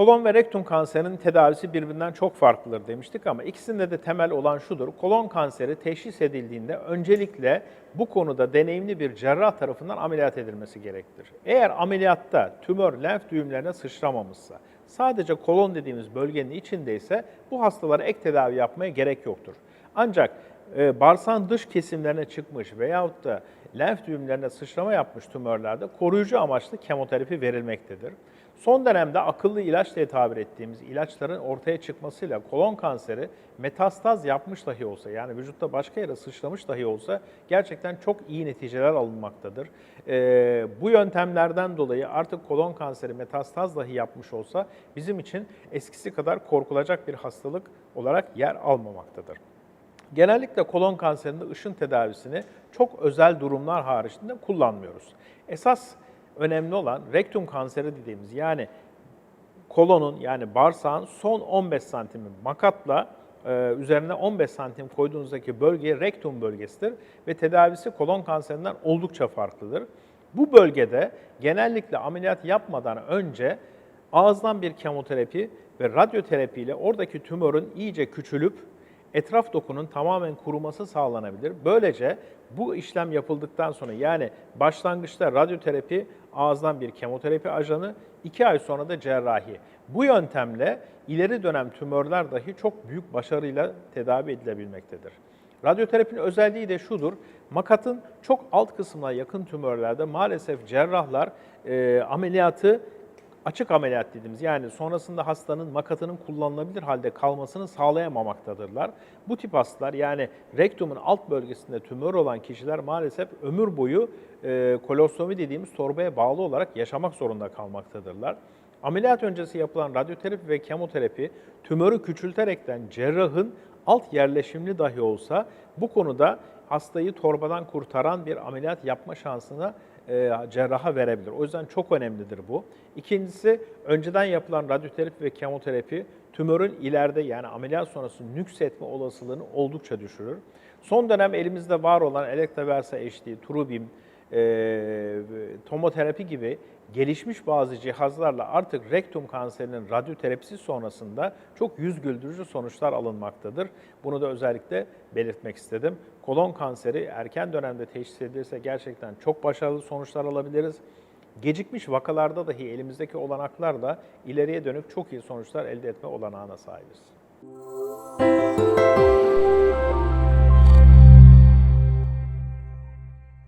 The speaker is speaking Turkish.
Kolon ve rektum kanserinin tedavisi birbirinden çok farklıdır demiştik ama ikisinde de temel olan şudur. Kolon kanseri teşhis edildiğinde öncelikle bu konuda deneyimli bir cerrah tarafından ameliyat edilmesi gerektir. Eğer ameliyatta tümör lenf düğümlerine sıçramamışsa, sadece kolon dediğimiz bölgenin içindeyse bu hastalara ek tedavi yapmaya gerek yoktur. Ancak e, bağırsağın dış kesimlerine çıkmış veyahut da lenf düğümlerine sıçrama yapmış tümörlerde koruyucu amaçlı kemoterapi verilmektedir. Son dönemde akıllı ilaç diye tabir ettiğimiz ilaçların ortaya çıkmasıyla kolon kanseri metastaz yapmış dahi olsa yani vücutta başka yere sıçramış dahi olsa gerçekten çok iyi neticeler alınmaktadır. Ee, bu yöntemlerden dolayı artık kolon kanseri metastaz dahi yapmış olsa bizim için eskisi kadar korkulacak bir hastalık olarak yer almamaktadır. Genellikle kolon kanserinde ışın tedavisini çok özel durumlar haricinde kullanmıyoruz. Esas önemli olan rektum kanseri dediğimiz yani kolonun yani bağırsağın son 15 santimi makatla e, üzerine 15 santim koyduğunuzdaki bölge rektum bölgesidir ve tedavisi kolon kanserinden oldukça farklıdır. Bu bölgede genellikle ameliyat yapmadan önce ağızdan bir kemoterapi ve radyoterapi ile oradaki tümörün iyice küçülüp etraf dokunun tamamen kuruması sağlanabilir. Böylece bu işlem yapıldıktan sonra yani başlangıçta radyoterapi, ağızdan bir kemoterapi ajanı, iki ay sonra da cerrahi. Bu yöntemle ileri dönem tümörler dahi çok büyük başarıyla tedavi edilebilmektedir. Radyoterapinin özelliği de şudur, makatın çok alt kısmına yakın tümörlerde maalesef cerrahlar e, ameliyatı açık ameliyat dediğimiz yani sonrasında hastanın makatının kullanılabilir halde kalmasını sağlayamamaktadırlar. Bu tip hastalar yani rektumun alt bölgesinde tümör olan kişiler maalesef ömür boyu e, kolostomi dediğimiz torbaya bağlı olarak yaşamak zorunda kalmaktadırlar. Ameliyat öncesi yapılan radyoterapi ve kemoterapi tümörü küçülterekten cerrahın alt yerleşimli dahi olsa bu konuda hastayı torbadan kurtaran bir ameliyat yapma şansına e, cerraha verebilir. O yüzden çok önemlidir bu. İkincisi önceden yapılan radyoterapi ve kemoterapi tümörün ileride yani ameliyat sonrası nüksetme olasılığını oldukça düşürür. Son dönem elimizde var olan Elektaversa HD, Trubim, e, tomoterapi gibi gelişmiş bazı cihazlarla artık rektum kanserinin radyoterapisi sonrasında çok yüz güldürücü sonuçlar alınmaktadır. Bunu da özellikle belirtmek istedim. Kolon kanseri erken dönemde teşhis edilirse gerçekten çok başarılı sonuçlar alabiliriz. Gecikmiş vakalarda dahi elimizdeki olanaklarla ileriye dönük çok iyi sonuçlar elde etme olanağına sahibiz.